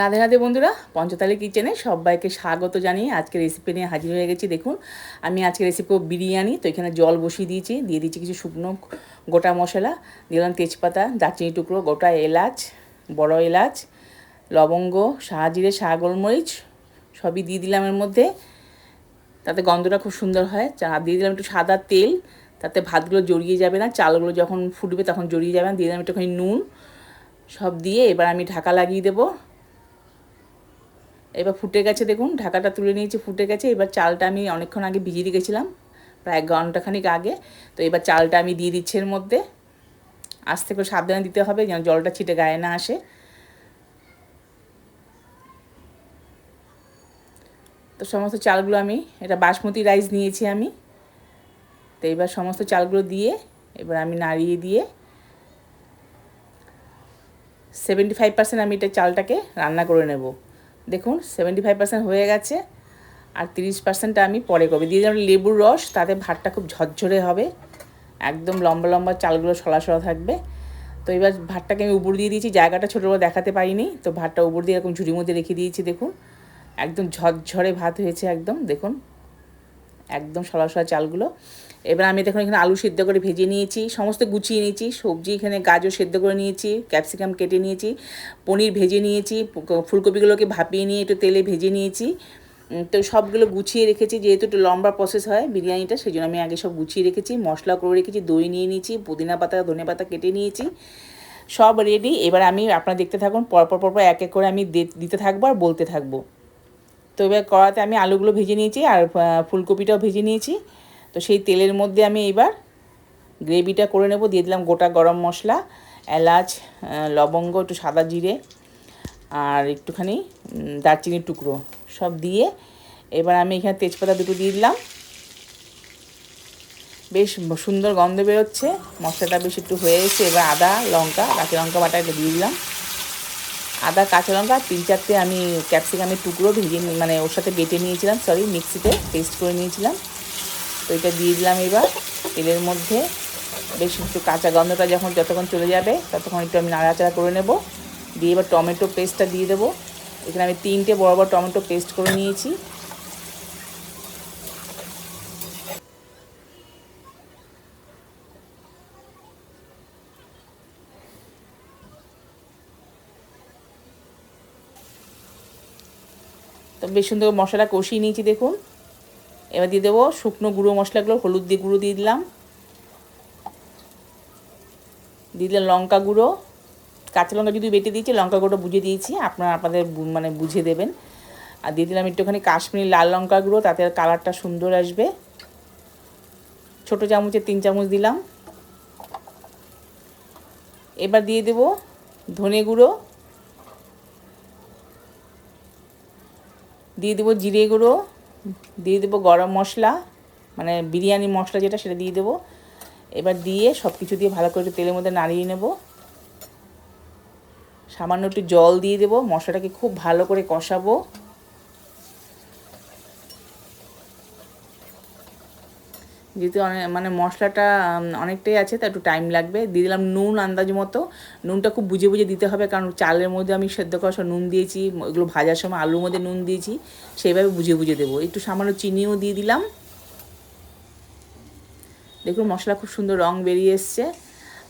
রাধে রাধে বন্ধুরা, পঞ্চতালি কিচেনে সবাইকে স্বাগত জানিয়ে আজকে রেসিপি নিয়ে হাজির হয়ে গেছি। দেখুন, আমি আজকে রেসিপি বিরিয়ানি, তো এখানে জল বসিয়ে দিয়েছি, দিয়ে দিয়েছি কিছু শুকনো গোটা মশলা দিলাম তেজপাতা দারচিনি টুকরো, গোটা এলাচ, বড় এলাচ, লবঙ্গ শাহজিরে শাহ গোলমরিচ, সবই দিয়ে দিলাম এর মধ্যে। তাতে গন্ধটা খুব সুন্দর হয়। চা, দিয়ে দিলাম একটু সাদা তেল, তাতে ভাতগুলো জড়িয়ে যাবে না, চালগুলো যখন ফুটবে তখন জড়িয়ে যাবে না, দিয়ে দিলাম একটুখানি নুন, সব দিয়ে এবার আমি ঢাকা লাগিয়ে দেবো। এবার ফুটে গেছে দেখুন, ঢাকাটা তুলে নিয়েছি, ফুটে গেছে। এবার চালটা আমি অনেকক্ষণ আগে ভিজিয়ে রেখেছিলাম, প্রায় এক ঘন্টাখানিক আগে। তো এবার চালটা আমি দিয়ে দিচ্ছি এর মধ্যে। আস্তে করে সাবধানে দিতে হবে যেন জলটা ছিটে গায়ে না আসে। তো সমস্ত চালগুলো আমি, এটা বাসমতি রাইস নিয়েছি আমি। তো এবার সমস্ত চালগুলো দিয়ে, এবার আমি নাড়িয়ে দিয়ে সেভেন্টি ফাইভ পার্সেন্ট আমি এটা চালটাকে রান্না করে নেব। দেখুন সেভেন্টি ফাইভ পার্সেন্ট হয়ে গেছে আর তিরিশ পার্সেন্টটা আমি পরে করব। দিয়ে দিলাম লেবুর রস, তাতে ভাতটা খুব ঝরঝরে হবে। একদম লম্বা লম্বা চালগুলো সলা সলা থাকবে। তো এবার ভাতটাকে আমি উপর দিয়ে দিয়েছি, জায়গাটা ছোটো বড় দেখাতে পারিনি। তো ভাতটা উপর দিয়ে এরকম ঝুড়ির মধ্যে রেখে দিয়েছি, দেখুন। একদম ঝরঝরে ভাত হয়েছে একদম, দেখুন। একদম সলা সলা চালগুলো। এবার আমি দেখুন এখানে আলু সিদ্ধ করে ভেজে নিয়েছি, সমস্ত গুছিয়ে নিয়েছি, সবজি এখানে গাজর সেদ্ধ করে নিয়েছি, ক্যাপসিকাম কেটে নিয়েছি, পনির ভেজে নিয়েছি ফুলকপিগুলোকে ভাপিয়ে নিয়ে একটু তেলে ভেজে নিয়েছি তো সবগুলো গুছিয়ে রেখেছি, যেহেতু একটু লম্বা প্রসেস হয় বিরিয়ানিটা সেই জন্য আমি আগে সব গুছিয়ে রেখেছি, মশলা করে রেখেছি, দই নিয়ে নিয়েছি, পুদিনা পাতা, ধনে পাতা কেটে নিয়েছি, সব রেডি এবার আমি আপনারা দেখতে থাকুন, পরপর পরপর এক এক করে আমি দিতে থাকব আর বলতে থাকব। তো এবার কড়াতে আমি আলুগুলো ভেজে নিয়েছি আর ফুলকপিটাও ভেজে নিয়েছি। তো সেই তেলের মধ্যে আমি এবার গ্রেভিটা করে নেব। দিয়ে দিলাম গোটা গরম মশলা, এলাচ লবঙ্গ, একটু সাদা জিরে আর একটুখানি দারচিনির টুকরো সব দিয়ে এবার আমি এখানে তেজপাতা দুটো দিয়ে দিলাম। বেশ সুন্দর গন্ধ বেরোচ্ছে, মশলাটা বেশ একটু হয়ে এসেছে। এবার আদা, লঙ্কা, কাঁচা লঙ্কা বাটা এটা দিয়ে দিলাম। আদা, কাঁচা লঙ্কা তিন চারটে আমি ক্যাপসিকামের টুকরো ভেজে মানে ওর সাথে বেটে নিয়েছিলাম সরি মিক্সিতে পেস্ট করে নিয়েছিলাম। তো এটা দিয়ে দিলাম এবার। তেলের মধ্যে বেশ একটু কাঁচা গন্ধটা যখন যতক্ষণ চলে যাবে, ততক্ষণ একটু আমি নাড়াচাড়া করে নেব। দিয়ে এবার টমেটো পেস্টটা দিয়ে দেবো। এখানে আমি তিনটে বড় বড় টমেটো পেস্ট করে নিয়েছি। তো বেশ সুন্দর মশলা কষিয়ে নিয়েছি, দেখুন। এবার দিয়ে দেবো শুকনো গুঁড়ো মশলাগুলো, হলুদ দিয়ে গুঁড়ো দিয়ে দিলাম। দিয়ে দিলাম লঙ্কা গুঁড়ো। কাঁচা লঙ্কা যদি বেটে দিয়েছি, লঙ্কা গুঁড়ো বুঝে দিয়েছি, আপনারা আপনাদের মানে বুঝে দেবেন। আর দিয়ে দিলাম একটুখানি কাশ্মীরি লাল লঙ্কা গুঁড়ো, তাতে কালারটা সুন্দর আসবে। ছোটো চামচের তিন চামচ দিলাম। এবার দিয়ে দেব ধনে গুঁড়ো। দিয়ে দেবো জিরে গুঁড়ো। দিয়ে দেবো গরম মশলা মানে বিরিয়ানি মশলা যেটা সেটা দিয়ে দেবো। এবার দিয়ে সব কিছু দিয়ে ভালো করে একটু তেলের মধ্যে নাড়িয়ে নেব। সামান্য একটু জল দিয়ে দেবো, মশলাটাকে খুব ভালো করে কষাবো। যেহেতু অনেক মানে মশলাটা অনেকটাই আছে তা একটু টাইম লাগবে। দিয়ে দিলাম নুন আন্দাজ মতো। নুনটা খুব বুঝে বুঝে দিতে হবে, কারণ চালের মধ্যে আমি সেদ্ধ করার নুন দিয়েছি ওইগুলো ভাজার সময় আলুর মধ্যে নুন দিয়েছি, সেইভাবে বুঝে বুঝে দেবো। একটু সামান্য চিনিও দিয়ে দিলাম। দেখুন মশলা খুব সুন্দর রং বেরিয়ে এসছে,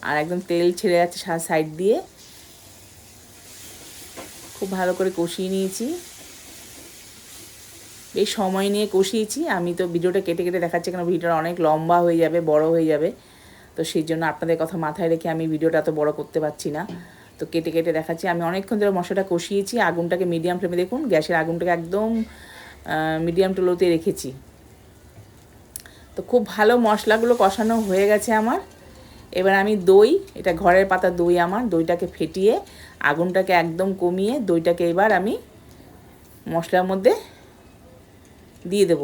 আর একদম তেল ছেড়ে যাচ্ছে সাইড দিয়ে। খুব ভালো করে কষিয়ে নিয়েছি। এই সময় নিয়ে কষিয়েছি। আমি তো ভিডিওটা কেটে কেটে দেখাচ্ছি কেন? ভিডিওটা অনেক লম্বা হয়ে যাবে, বড় হয়ে যাবে। তো সেই জন্য আপনাদের কথা মাথায় রেখে আমি ভিডিওটা এত বড় করতে পারছি না। তো কেটে কেটে দেখাচ্ছি। আমি অনেকক্ষণ ধরে মশলাটা কষিয়েছি। আগুনটাকে মিডিয়াম ফ্লেমে দেখুন, গ্যাসের আগুনটাকে একদম মিডিয়াম টু লোতে রেখেছি। তো খুব ভালো মশলাগুলো কষানো হয়ে গেছে আমার। এবার আমি দই, এটা ঘরের পাতা দই আমার, দইটাকে ফেটিয়ে আগুনটাকে একদম কমিয়ে দইটাকে এবার আমি মশলার মধ্যে দিয়ে দেব।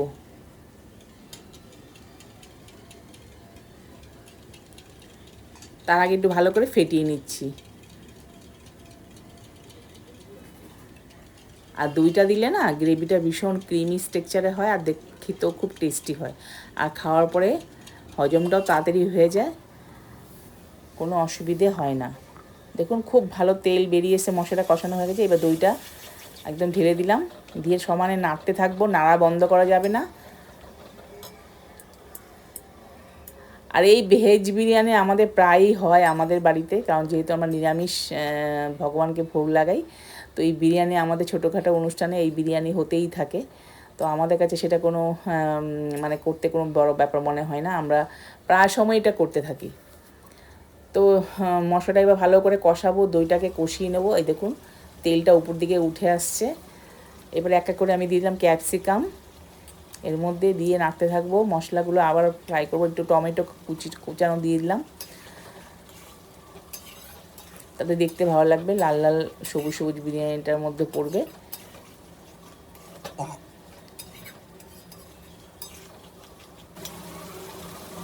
তার আগে একটু ভালো করে ফেটিয়ে নিচ্ছি। আর দইটা দিলে না গ্রেভিটা ভীষণ ক্রিমি স্ট্রেকচারে হয় আর খেতেও খুব টেস্টি হয়। আর খাওয়ার পরে হজমটাও তাড়াতাড়ি হয়ে যায়। কোনো অসুবিধে হয় না। দেখুন খুব ভালো তেল বেরিয়ে এসে মশলাটা কষানো হয়ে গেছে। এবার দইটা একদম ঢেলে দিলাম। দিয়ে সমানে নাড়তে থাকব, নাড়া বন্ধ করা যাবে না। আর এই ভেজ বিরিয়ানি আমাদের প্রায়ই হয় আমাদের বাড়িতে, কারণ যেহেতু আমরা নিরামিষ ভগবানকে ভোগ লাগাই, তো এই বিরিয়ানি আমাদের ছোটোখাটো অনুষ্ঠানে এই বিরিয়ানি হতেই থাকে। তো আমাদের কাছে সেটা কোনো মানে করতে কোনো বড় ব্যাপার মনে হয় না, আমরা প্রায় সময় এটা করতে থাকি। তো মশলাটা এবার ভালো করে কষাবো, দইটাকে কষিয়ে নেব, এই দেখুন। তেলটা উপর দিকে উঠে আসছে। এবার এক এক করে আমি দিয়ে দিলাম ক্যাপসিকাম। এর মধ্যে দিয়ে নাড়তে থাকব। মশলাগুলো আবার ফ্রাই করব। একটু টমেটো কুচি, কুচানো দিয়ে দিলাম। তাতে দেখতে ভালো লাগবে। লাল লাল সবুজ সবুজ বিরিয়ানিটার মধ্যে পড়বে।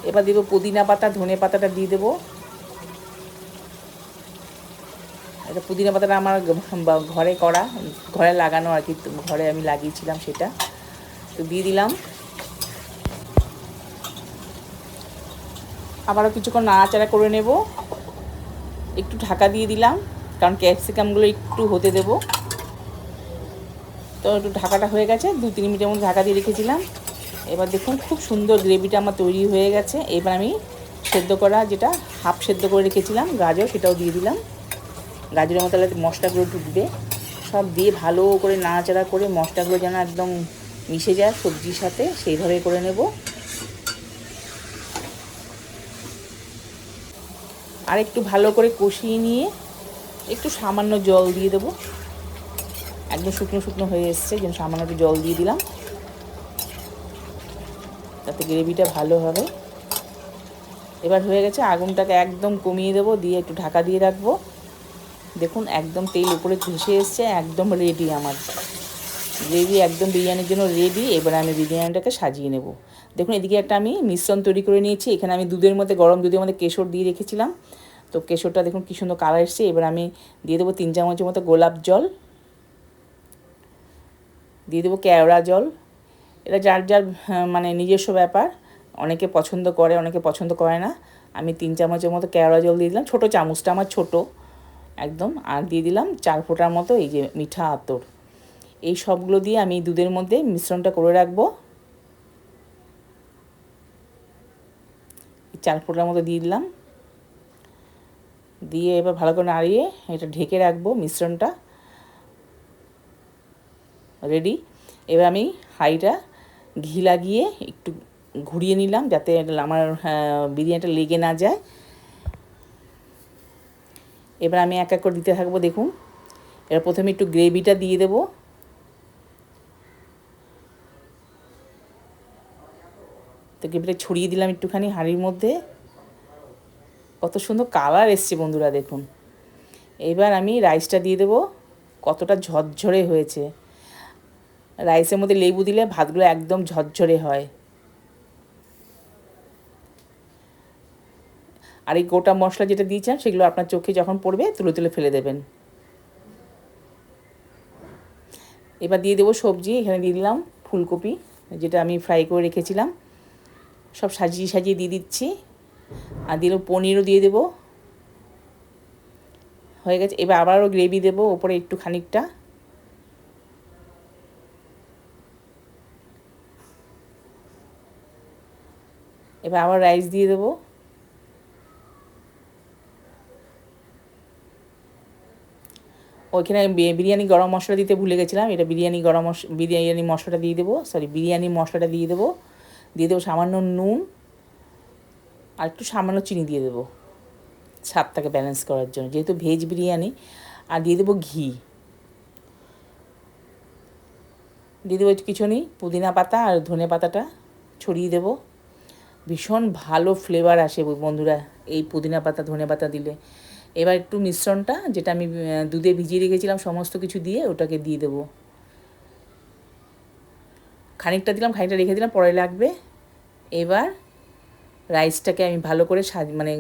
এবার দেবো পুদিনা পাতা, ধনে পাতাটা দিয়ে দেবো। এটা পুদিনা পাতাটা আমার ঘরে করা, ঘরে লাগানো আর কি ঘরে আমি লাগিয়েছিলাম সেটা। তো দিয়ে দিলাম। আবারও কিছুক্ষণ নাড়াচাড়া করে নেব। একটু ঢাকা দিয়ে দিলাম, কারণ ক্যাপসিকামগুলো একটু হতে দেব। তো একটু ঢাকাটা হয়ে গেছে, দু তিন মিনিটের মধ্যে ঢাকা দিয়ে রেখেছিলাম। এবার দেখুন, খুব সুন্দর গ্রেভিটা আমার তৈরি হয়ে গেছে। এবার আমি সেদ্ধ করা যেটা, হাফ সেদ্ধ করে রেখেছিলাম, গাজর সেটাও দিয়ে দিলাম। গাজরের তাহলে মশলাগুলো ঢুকবে। সব দিয়ে ভালো করে নাড়াচাড়া করে মশলাগুলো যেন একদম মিশে যায় সবজির সাথে, সেইভাবে করে নেব। আর একটু ভালো করে কষিয়ে নিয়ে একটু সামান্য জল দিয়ে দেবো। একদম শুকনো শুকনো হয়ে এসছে, যেন সামান্য একটু জল দিয়ে দিলাম। তাতে গ্রেভিটা ভালো হবে। এবার হয়ে গেছে, আগুনটাকে একদম কমিয়ে দেবো, দিয়ে একটু ঢাকা দিয়ে রাখব। দেখুন একদম তেল উপরে ভেসে এসছে একদম রেডি আমার। রেডি একদম বিরিয়ানির জন্য রেডি এবার আমি বিরিয়ানিটাকে সাজিয়ে নেব। দেখুন এদিকে একটা আমি মিশ্রণ তৈরি করে নিয়েছি এখানে আমি দুধের মধ্যে গরম দুধের মধ্যে কেশর দিয়ে রেখেছিলাম। তো কেশরটা দেখুন কী সুন্দর কালার এসছে এবার আমি দিয়ে দেবো তিন চামচের মতো গোলাপ জল। দিয়ে দেবো কেওড়া জল। এটা যার যার হ্যাঁ, মানে নিজস্ব ব্যাপার অনেকে পছন্দ করে অনেকে পছন্দ করে না। আমি তিন চামচের মতো কেওড়া জল দিয়ে দিলাম ছোটো চামচটা আমার ছোটো। একদম। আর দিয়ে দিলাম চার ফোঁটার মতো এই যে মিঠা আতর। এই সবগুলো দিয়ে আমি দুধের মধ্যে মিশ্রণটা করে রাখব। চার ফোঁটার মতো দিয়ে দিলাম। দিয়ে এবার ভালো করে নাড়িয়ে এটা ঢেকে রাখব মিশ্রণটা। রেডি। এবার আমি হাঁড়িটা ঘি লাগিয়ে একটু ঘুরিয়ে নিলাম যাতে আমার হ্যাঁ, বিরিয়ানিটা লেগে না যায়। এবার আমি এক এক করে দিতে থাকব, দেখুন। এবার প্রথমে একটু গ্রেভিটা দিয়ে দেবো। তো গ্রেভিটা ছড়িয়ে দিলাম একটুখানি হাঁড়ির মধ্যে। কত সুন্দর কালার এসছে বন্ধুরা, দেখুন। এবার আমি রাইসটা দিয়ে দেবো। কতটা ঝরঝরে হয়েছে। রাইসের মধ্যে লেবু দিলে ভাতগুলো একদম ঝরঝরে হয়। আর এই গোটা মশলা যেটা দিয়েছেন, সেগুলো আপনার চোখে যখন পড়বে, তুলে তুলে ফেলে দেবেন। এবার দিয়ে দেবো সবজি, এখানে দিয়ে দিলাম ফুলকপি, যেটা আমি ফ্রাই করে রেখেছিলাম। সব সাজিয়ে সাজিয়ে দিয়ে দিচ্ছি। আর দিল পনিরও দিয়ে দেবো। হয়ে গেছে। এবার আবারও গ্রেভি দেবো, ওপরে একটু খানিকটা। এবার আবার রাইস দিয়ে দেবো। ওইখানে বিরিয়ানি গরম মশলা দিতে ভুলে গেছিলাম। এটা বিরিয়ানি গরম মশ বিরিয়ানি মশলাটা দিয়ে দেবো। সরি বিরিয়ানি মশলাটা দিয়ে দেবো। দিয়ে দেবো সামান্য নুন আর একটু সামান্য চিনি দিয়ে দেবো স্বাদটাকে ব্যালেন্স করার জন্য। যেহেতু ভেজ বিরিয়ানি, আর দিয়ে দেবো ঘি। দিয়ে দেবো কিছু নেই পুদিনা পাতা আর ধনে পাতাটা ছড়িয়ে দেবো। ভীষণ ভালো ফ্লেভার আসে বন্ধুরা, এই পুদিনা পাতা, ধনে পাতা দিলে। এবার একটু মিশ্রণটা, যেটা আমি দুধে ভিজিয়ে রেখেছিলাম, সমস্ত কিছু দিয়ে ওটাকে দিয়ে দেবো। খানিকটা দিলাম, খানিকটা রেখে দিলাম, পরে লাগবে। এবার রাইসটাকে আমি ভালো করে সাজ মানে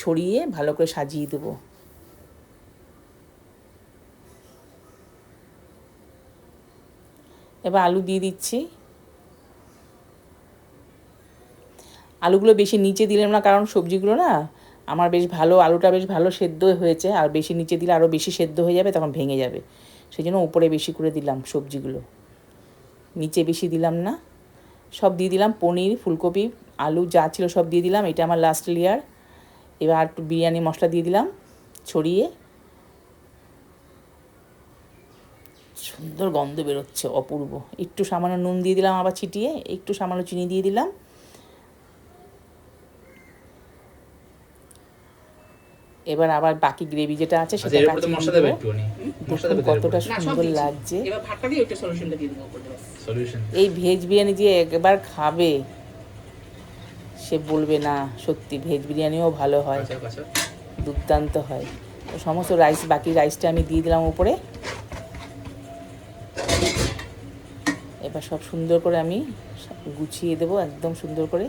ছড়িয়ে ভালো করে সাজিয়ে দেবো। এবার আলু দিয়ে দিচ্ছি। আলুগুলো বেশি নিচে দিলাম না, কারণ সবজিগুলো না আমার বেশ ভালো, আলুটা বেশ ভালো সেদ্ধ হয়েছে, আর বেশি নিচে দিলে আরও বেশি সেদ্ধ হয়ে যাবে, তখন ভেঙে যাবে। সেই জন্য উপরে বেশি করে দিলাম সবজিগুলো। নিচে বেশি দিলাম না। সব দিয়ে দিলাম পনির, ফুলকপি, আলু যা ছিল সব দিয়ে দিলাম, এটা আমার লাস্ট লেয়ার এবার একটু বিরিয়ানি মশলা দিয়ে দিলাম, ছড়িয়ে। সুন্দর গন্ধ বেরোচ্ছে, অপূর্ব। একটু সামান্য নুন দিয়ে দিলাম, আবার ছিটিয়ে, একটু সামান্য চিনি দিয়ে দিলাম। এবার আবার বাকি গ্রেভি যেটা আছে আচ্ছা সেটা উপরে মশলা দেবে। একটুখানি। কতটা সুন্দর লাগছে। এবার ভাতটা দিয়ে ওইটা সলিউশনটা দিয়ে দেবো উপরে সলিউশন এই ভেজ বিরিয়ানি যে একবার খাবে সে বলবে না সত্যি ভেজ বিরিয়ানিও ভালো হয়। দুর্দান্ত হয়। তো সমস্ত রাইস বাকি রাইসটা আমি দিয়ে দিলাম উপরে। এবার সব সুন্দর করে আমি গুছিয়ে দেবো একদম সুন্দর করে।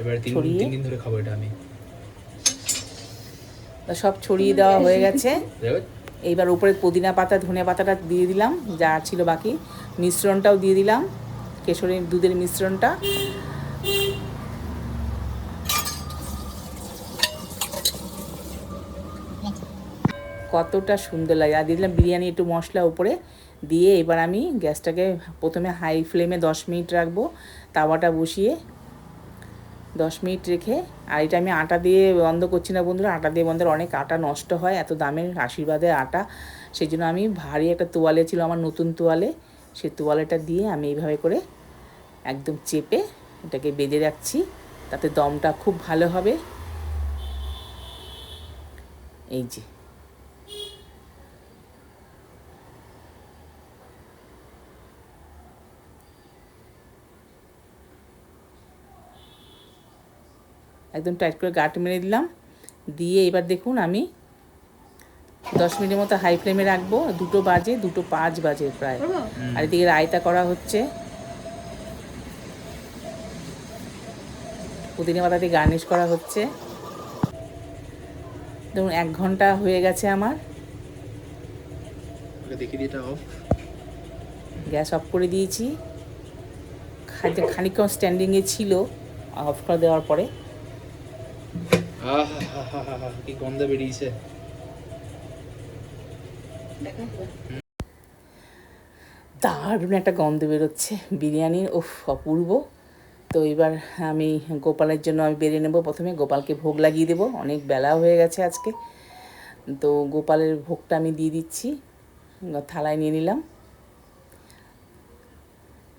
এবারে তিন দিন ধরে খাব এটা আমি। সব ছড়িয়ে দেওয়া হয়ে গেছে। এইবার উপরে পুদিনা পাতা ধনে পাতাটা দিয়ে দিলাম যা ছিল বাকি। মিশ্রণটাও দিয়ে দিলাম কেশরের দুধের মিশ্রণটা। কতটা সুন্দর লাগে। আর দিয়ে দিলাম বিরিয়ানি একটু মশলা উপরে দিয়ে এবার আমি গ্যাসটাকে প্রথমে হাই ফ্লেমে দশ মিনিট রাখব তাওয়াটা বসিয়ে দশ মিনিট রেখে, আর এটা আমি আটা দিয়ে বন্ধ করছি না বন্ধুরা, আটা দিয়ে বন্ধের অনেক আটা নষ্ট হয়, এত দামের আশীর্বাদের আটা। সেই জন্য আমি ভারী একটা তোয়ালে ছিল আমার নতুন তোয়ালে সেই তোয়ালেটা দিয়ে আমি এইভাবে করে একদম চেপে এটাকে বেঁধে রাখছি, তাতে দমটা খুব ভালো হবে। এই যে। একদম টাইট করে গাঁট মেরে দিলাম। দিয়ে এবার দেখুন আমি দশ মিনিটের মতো হাই ফ্লেমে রাখব। দুটো বাজে দুটো পাঁচ বাজে প্রায়। আর এদিকে রায়তা করা হচ্ছে। পুদিনা পাতা দিয়ে গার্নিশ করা হচ্ছে। দেখুন এক ঘণ্টা হয়ে গেছে আমার। ওকে দেখি অফ গ্যাস অফ করে দিয়েছি। খানিকক্ষণ স্ট্যান্ডিংয়ে ছিল অফ করে দেওয়ার পরে। গন্ধ বেরিয়েছে। দারুণ একটা গন্ধ বেরোচ্ছে। বিরিয়ানির, উফ, অপূর্ব। তো এবার আমি গোপালের জন্য আমি বেরিয়ে নেব প্রথমে। গোপালকে ভোগ লাগিয়ে দেবো। অনেক বেলা হয়ে গেছে আজকে। তো গোপালের ভোগটা আমি দিয়ে দিচ্ছি। থালায় নিয়ে নিলাম।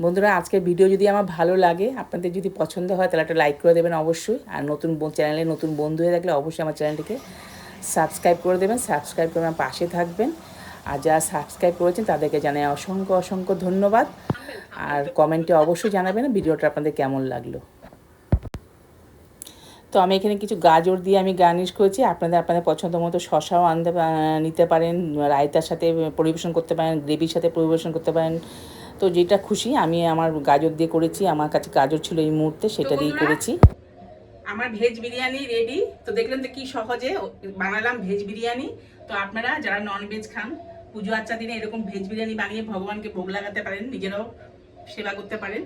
বন্ধুরা, আজকের ভিডিও যদি আমার ভালো লাগে, আপনাদের যদি পছন্দ হয়, তাহলে একটা লাইক করে দেবেন অবশ্যই। আর নতুন চ্যানেলে নতুন বন্ধু হয়ে থাকলে অবশ্যই আমার চ্যানেলটিকে সাবস্ক্রাইব করে দেবেন সাবস্ক্রাইব করে আমার পাশে থাকবেন। আর যারা সাবস্ক্রাইব করেছেন, তাদেরকে জানাই অসংখ্য অসংখ্য ধন্যবাদ। আর কমেন্টে অবশ্যই জানাবেন ভিডিওটা আপনাদের কেমন লাগল। তো আমি এখানে কিছু গাজর দিয়ে আমি গার্নিশ করেছি। আপনাদের আপনাদের পছন্দ মতো শশাও আনতে নিতে পারেন, রায়তার সাথে পরিবেশন করতে পারেন, গ্রেভির সাথে পরিবেশন করতে পারেন। তো যেটা খুশি আমি আমার গাজর দিয়ে করেছি আমার কাছে গাজর ছিল এই মুহূর্তে সেটা বন্ধুরা, করেছি। আমার ভেজ বিরিয়ানি রেডি তো দেখলেন তো কি সহজে বানালাম ভেজ বিরিয়ানি। তো আপনারা যারা নন ভেজ খান পুজো আচ্চা দিনে এরকম ভেজ বিরিয়ানি বানিয়ে ভগবানকে ভোগ লাগাতে পারেন নিজেরাও সেবা করতে পারেন।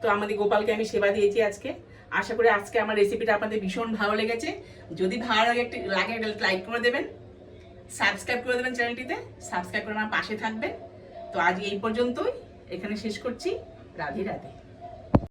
তো আমাদের গোপালকে আমি সেবা দিয়েছি আজকে। আশা করি আজকে আমার রেসিপিটা আপনাদের ভীষণ ভালো লেগেছে। যদি ভালো লাগে একটু লাগে লাইক করে দেবেন। সাবস্ক্রাইব করে দেবেন চ্যানেলটিতে। সাবস্ক্রাইব করে আমার পাশে থাকবেন। তো আজ এই পর্যন্তই। এখানে শেষ করছি। রাধে রাধে।